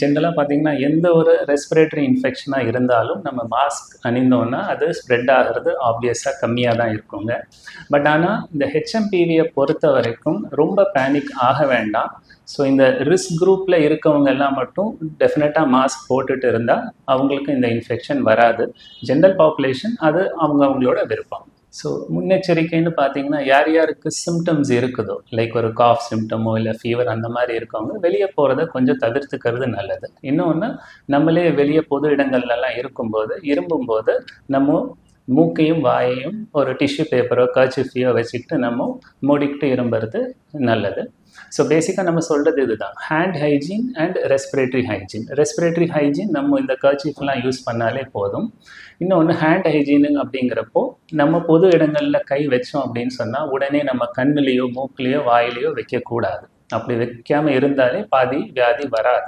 ஜென்ரலாக பார்த்தீங்கன்னா எந்த ஒரு ரெஸ்பிரேட்டரி இன்ஃபெக்ஷனாக இருந்தாலும் நம்ம மாஸ்க் அணிந்தோன்னா அது ஸ்ப்ரெட் ஆகிறது ஆப்வியஸாக கம்மியாக தான் இருக்குங்க. பட் ஆனால் இந்த ஹெச்எம்பிவியை பொறுத்த வரைக்கும் ரொம்ப பேனிக் ஆக வேண்டாம். ஸோ இந்த ரிஸ்க் குரூப்பில் இருக்கவங்க எல்லாம் மட்டும் டெஃபினட்டாக மாஸ்க் போட்டுட்டு இருந்தால் அவங்களுக்கு இந்த இன்ஃபெக்ஷன் வராது. ஜென்ரல் பாப்புலேஷன் அது அவங்க அவங்களோட விருப்பம். ஸோ முன்னெச்சரிக்கைன்னு பார்த்தீங்கன்னா யார் யாருக்கு சிம்டம்ஸ் இருக்குதோ லைக் ஒரு காஃப் சிம்டமோ இல்லை ஃபீவர் அந்த மாதிரி இருக்கவங்க வெளியே போகிறத கொஞ்சம் தவிர்த்துக்கிறது நல்லது. இன்னொன்று நம்மளே வெளியே பொது இடங்கள்லாம் இருக்கும்போது இரும்பும்போது நம்ம மூக்கையும் வாயையும் ஒரு டிஷ்யூ பேப்பரோ கர்ச்சிஃபியோ வச்சுக்கிட்டு நம்ம மூடிக்கிட்டு இரும்புறது நல்லது. ஸோ பேசிக்காக நம்ம சொல்கிறது இதுதான். Hand hygiene and respiratory hygiene respiratory hygiene நம்ம இந்த கர்ச்சிஃப்லாம் யூஸ் பண்ணாலே போதும். இன்னொன்று ஹேண்ட் ஹைஜீனு அப்படிங்கிறப்போ நம்ம பொது இடங்களில் கை வச்சோம் அப்படின்னு சொன்னால் உடனே நம்ம கண்ணுலேயோ மூக்குலேயோ வாயிலையோ வைக்கக்கூடாது. அப்படி வைக்காமல் இருந்தாலே பாதி வியாதி வராது.